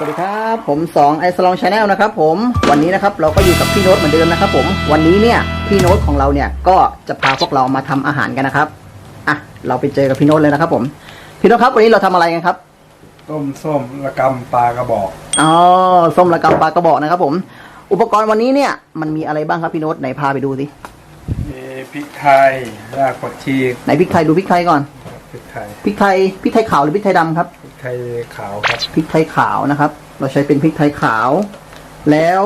สวัสดีครับผมสองไอสลองชาแนลนะครับผมวันนี้นะครับเราก็อยู่กับพี่โน้ตเหมือนเดิมนะครับผมวันนี้เนี่ยพี่โน้ตของเราเนี่ยก็จะพาพวกเรามาทำอาหารกันนะครับอะเราไปเจอกับพี่โน้ตเลยนะครับผมพี่โน้ตครับวันนี้เราทำอะไรกันครับ ต้มส้มระกำปลากระบอกอ๋อส้มระกำปลากระบอกนะครับ ผม อุปกรณ์วันนี้เนี่ยมันมีอะไรบ้างครับพี่โน้ตไหนพาไปดูสิมีพริกไทยรากผักชีไหนพริกไทยดูพริกไทยก่อนพริกไทยพริกไทยพริกไทยขาวหรือพริกไทยดำครับพริก ไทยขาวครับพริกไทยขาวนะครับ เราใช้เป็นพริกไทยขาว แล้ว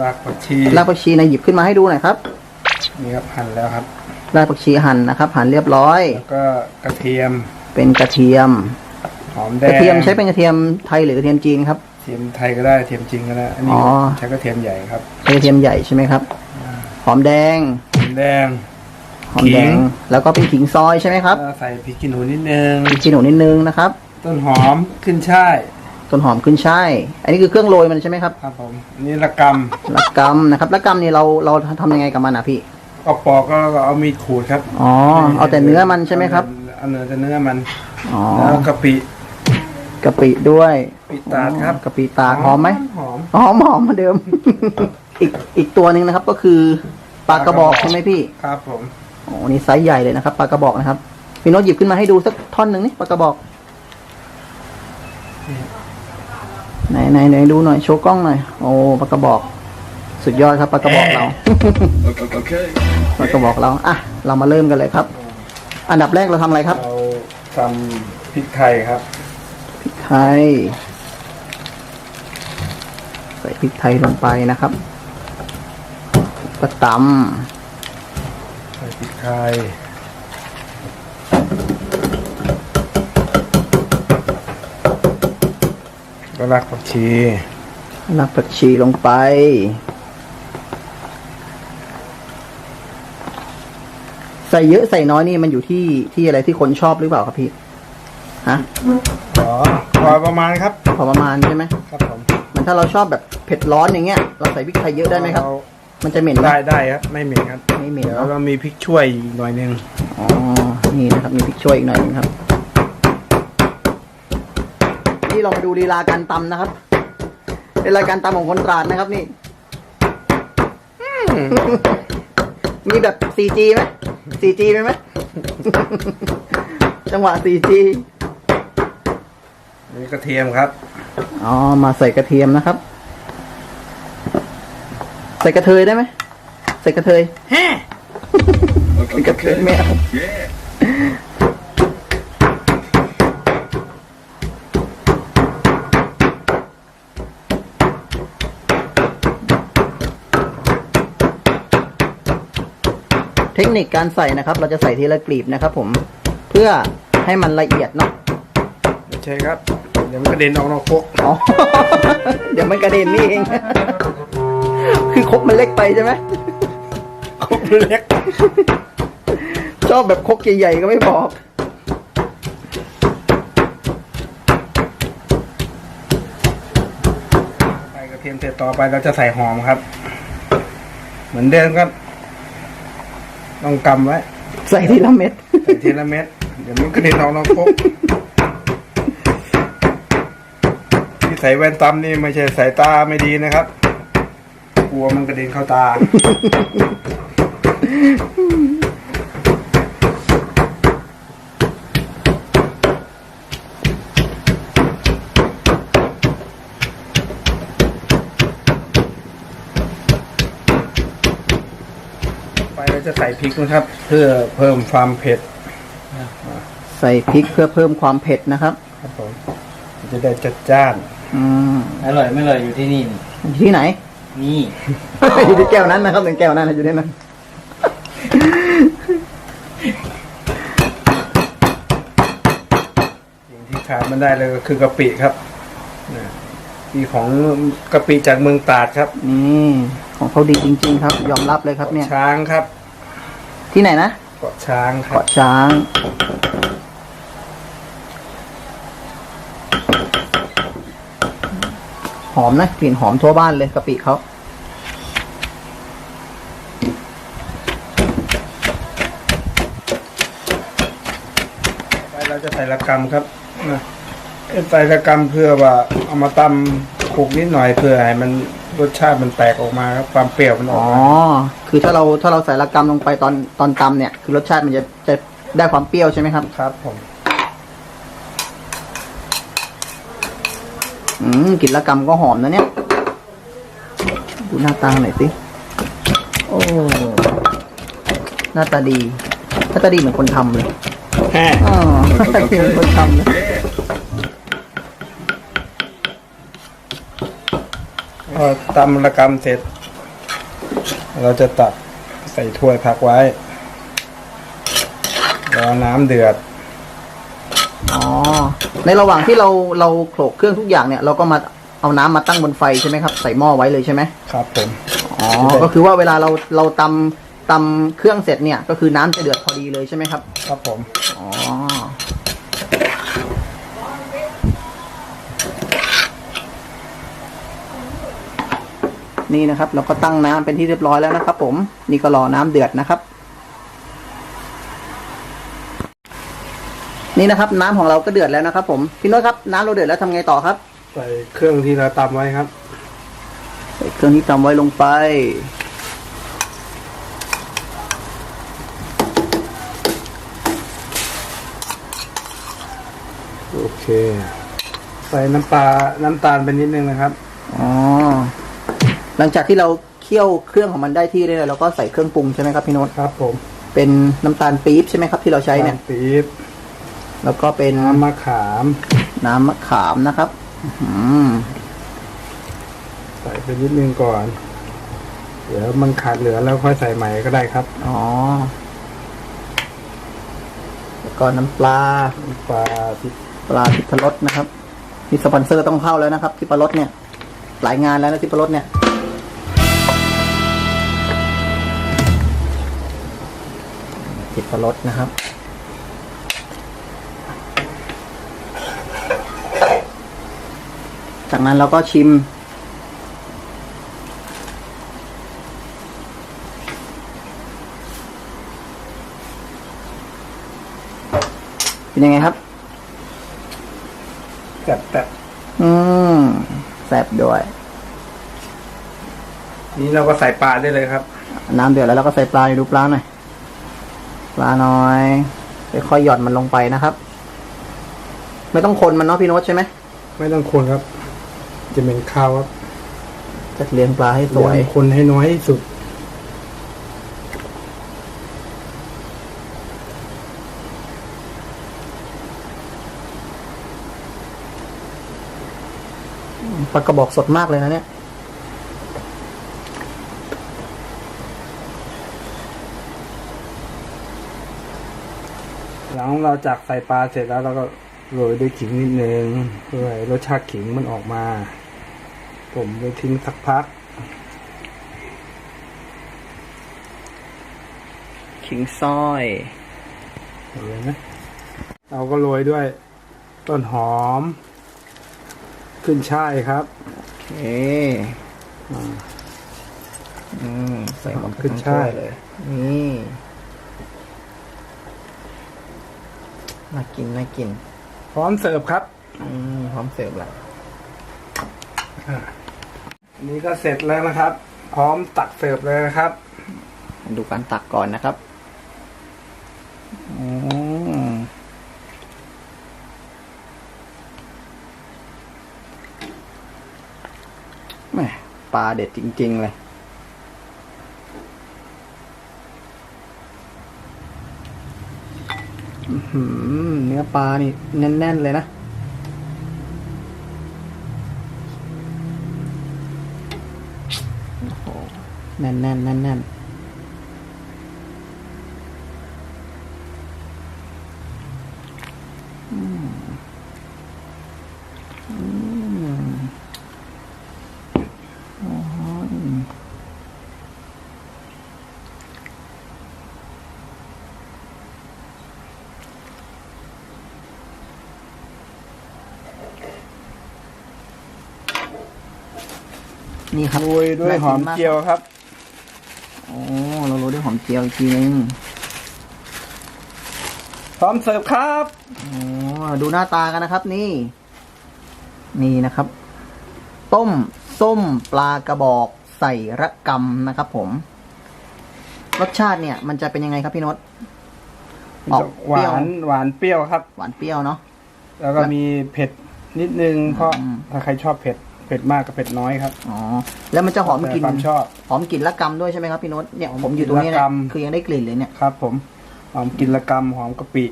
รากผักชีรากผักชีนะหยิบขึ้นมาให้ดูหน่อยครับนี่ครับหั่นแล้วครับรากผักชีหั่นนะครับ หั่นเรียบร้อย แล้วก็กระเทียมเป็นกระเทียมหอมแดกงระเทียมใช้เป็นกระเทียมไทยหรือกระเทียมจีนครับเทียมไทยก็ได้เทียมจริงก็ได้อันนี้อ๋อใช้กระเทียมใหญ่ครับใช้กระเทียมใหญ่ใช่ไหมครับหอมแดงหอมแดงหอมแดงขิงแล้วก็เป็นขิงซอยใช่ไหมครับแล้วใส่พริกขี้หนูนิดนึงพริกขี้หนูนิดนึงนะครับ ต้นหอมขึ้นช่ายต้นหอมขึ้นช่ายอันนี้คือเครื่องโรยมันใช่ไหมครับครับผมอันนี้ระกละกำนะครับละกำนี่เราเราทำยังไงกับมันอะพี่ำก็ปอกก็เอามีดขูดครับอ๋อ เอาแต่เนื้อมันใช่ไหมครับ เอาเนื้อแต่เนื้อมันอ๋อแล้วกะปิกะปิด้วยปิตาดครับกะปิตาดหอมไหมหอม หอมหอมเหมือนเดิม อีกอีกตัวหนึ่งนะครับ ก็คือปลากระบอกใช่ไหมพี่ครับผม โอ้นี่ไซส์ใหญ่เลยนะครับปลากระบอกนะครับพี่โน้ตหยิบขึ้นมาให้ดูสักท่อนหนึ่งนี่ปลากระบอก ไหนไหนไหนดูหน่อยโชว์กล้องหน่อยโอ้ปลากระบอก สุดยอดครับปลากระบอกเรา Okay. ปลากระบอกเราอะเรามาเริ่มกันเลยครับ อันดับแรกเราทำอะไรครับเราทำพริกไทยครับพริกไทยใส่พริกไทยลงไปนะครับก็ตใส่พริกไทย ก็รักผักชีำรากผักชีลงไป ใส่เยอะใส่น้อยนี่มันอยู่ที่ที่อะไรที่คนชอบหรือเปล่าครับพี่ฮะอ๋อพอประมาณครับพอประมาณใช่ไหมครับผมมันถ้าเราชอบแบบเผ็ดร้อนอย่างเงี้ย เราใส่พริกไทยเยอะได้ไหมครับเรามันจะเหม็นไหมได้ได้ครับ ไม่เหม็นครับไม่เหม็นเดี๋ยวเนาะเรามีพริกช่วยอีกหน่อยหนึงอ๋อนี่นะครับมีพริกช่วยอีกหน่อยหนึงครับ นี่เรามาดูลีลาการตำนะครับเป็นรายการตำของคนตราดนะครับนี่มีแบบ 4G ไหม 4G ไหมไหม จังหวะ 4G นี่กระเทียมครับ อ๋อ มาใส่กระเทียมนะครับ ใส่กระเทยได้ไหม ใส่กระเทยใส่กระเทยไม่เอา Yeah. เทคนิคการใส่นะครับ เราจะใส่ทีละกลีบนะครับ ผมเพื่อให้มันละเอียดเนาะไม่ใช่ครับ เดี๋ยวมันกระเด็นออกนอกครกอ๋อ เดี๋ยวมันกระเด็นนี่เอง คือครกมันเล็กไปใช่ไหมครกเล็ก ชอบแบบครกใหญ่ๆก็ไม่บอกใส่กระเทียมเสร็จต่อไปเราจะใส่หอมครับ เหมือนเดิมครับ ต้องกำไว้ใส่ทีละเม็ดใส่ทีละเม็ดเดี๋ยวมันกระเด็นออกนอกครกที่ใส่แว่นตำนี่ไม่ใช่สายตาไม่ดีนะครับ กลัวมันกระเด็นเข้าตา ไปเรา จะใส่พริกนะครับ เพื่อเพิ่มความเผ็ดใส่พริกเพื่อเพิ่มความเผ็ดนะครับ ครับผมมันจะได้จัดจ้าน อืมอร่อยไม่อร่อยอยู่ที่นี่นี่อยู่ที่ไหน นี่อยู่ที่แก้วนั้นนะครับหนึ่งแก้วนั้นนะอยู่ที่นั้นสิ่งที่ขาดไมันได้เลยก็คือกะปิครับนะที่ของกะปิจากเมืองตราดครับนี่ของเขาดีจริง ๆ ครับ ยอมรับเลยครับเนี่ย ช้างครับ ที่ไหนนะเกาะช้างครับเกาะช้าง หอมนะกลิ่นหอมทั่วบ้านเลยกะปิเขาไปเราจะใส่ละกำครับนะใส่ละกำเพื่อว่าเอามาตำคลุกนิดหน่อยเพื่อให้มัน รสชาติมันแตกออกมาครับความเปรี้ยวมันออ๋ออกมาคือถ้าเราถ้าเราใส่ละกำลงไปตอนตอนตำเนี่ย คือรสชาติมันจะจะได้ความเปรี้ยวใช่ไหมครับ ครับผม อืมกลิ่นละกำก็หอมนะเนี่ย ดูหน้าตาหน่อยสิ โอ้ หน้าตาดี หน้าตาดีเหมือนคนทำเลยแค่อ๋อหน้าตาดีเหมือนคนทำเลย พอตำระกำเสร็จ เราจะตักใส่ถ้วยพักไว้ รอน้ำเดือด อ๋อ ในระหว่างที่เราเราโขลกเครื่องทุกอย่างเนี่ย เราก็มาเอาน้ำมาตั้งบนไฟใช่ไหมครับ ใส่หม้อไว้เลยใช่ไหมครับผม อ๋อ ก็คือว่าเวลาเราเราตำตำเครื่องเสร็จเนี่ย ก็คือน้ำจะเดือดพอดีเลยใช่ไหมครับ ครับผม อ๋อ นี่นะครับ เราก็ตั้งน้ำเป็นที่เรียบร้อยแล้วนะครับ ผมนี่ก็รอน้ำเดือดนะครับ นี่นะครับ น้ำของเราก็เดือดแล้วนะครับ ผมพี่โน้ตครับน้ำเราเดือดแล้วทำไงต่อครับใส่เครื่องที่เราตำไว้ครับใส่เครื่องที่ตำไว้ลงไปโอเค ใส่น้ำปลาน้ำตาลไปนิดนึงนะครับ อ๋อ หลังจากที่เราเคี่ยวเครื่องของมันได้ที่เลยเราก็ใส่เครื่องปรุงใช่ไหมครับพี่โน้ตครับ ผมเป็นน้ำตาลปี๊บใช่ไหมครับที่เราใช้เนี่ยำปี๊บแล้วก็เป็นน้ำมะขาม น้ำมะขามนะครับอืมใส่ไปนิดนึงก่อน เดี๋ยวมันขาดเหลือแล้วค่อยใส่ใหม่ก็ได้ครับอ๋อแล้วก็น้ำปลาน้ำปลาที่ปลาทิพรสนะครับนี่สปอนเซอร์ต้องเข้าแล้วนะครับทิพรสเนี่ย หลายงานแล้วนะทิพรสเนี่ย ทิพรสนะครับ จากนั้นเราก็ชิม เป็นยังไงครับแซ่บแต่อืมแซ่บด้วย นี้เราก็ใส่ปลาได้เลยครับ น้ำเดือดแล้วเราก็ใส่ปลาดูปลาหน่อย ปลาน้อยค่อยๆหย่อนมันลงไปนะครับ ไม่ต้องคนมันเนาะพี่โน้ตใช่ไหมไม่ต้องคนครับ จะเป็นข้าวครับจะเลี้ยงปลาให้สวยเลี้งคนให้น้อยที่สุด ปลากระบอกสดมากเลยนะเนี่ย หลัง เราจากใส่ปลาเสร็จแล้วเราก็โรยด้วยขิงนิดนึงเพื่อให้รสชาติขิงมันออกมา ผมไปทิ้งสักพัก ขิงซ้อยเห็นไหมเราก็โรยด้วยต้นหอม ขึ้นช่ายครับ โอเคอืมใส่หอมขึ้นช่ายเลย นี่ น่ากินน่ากิน พร้อมเสิร์ฟครับ อืมพร้อมเสิร์ฟแล้วอันนี้ก็เสร็จแล้วนะครับ พร้อมตักเสิร์ฟเลยนะครับมาดูการตักก่อนนะครับอืมแหม่ปลาเด็ดจริง ๆ เลย อื้อหือ เนื้อปลานี่ แน่น ๆ เลยนะโอ้โหแน่นๆแน่นๆ นี่ครับโรยด้วยหอมเจียวครับโอ้เราโรยด้วยหอมเจียวอีกทีนึงพร้อมเสิร์ฟครับโอ้ดูหน้าตากันนะครับ นี่ นี่นะครับ ต้มส้มปลากระบอกใส่ระกำนะครับ ผม รสชาติเนี่ย มันจะเป็นยังไงครับพี่โนตมันออจะกหเปรี้ยววานหวานเปรี้ยวครับ หวานเปรี้ยวเนาะแล้วก็มีเผ็ดนิดนึงเพราะอืมถ้าใครชอบเผ็ด เผ็ดมากกับเผ็ดน้อยครับอ๋อแล้วมันจะหอมกลิ่นแต่ความชอบหอมกลิ่นระกำด้วยใช่ไหมครับพี่โนตเนี่ยผมอยู่ตรงนี้ระเนี่ยกำคือยังได้กลิ่นเลยเนี่ยครับ ผมหอมกลินละกำหอมกะปิ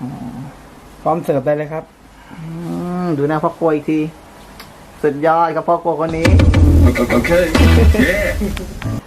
อ๋อพร้อมเสิร์ฟได้เลยครับอืมดูหน้าพ่อครัวอีกทีสุดยอดครับพ่อครัวคนนี้ Okay. okay. Yeah.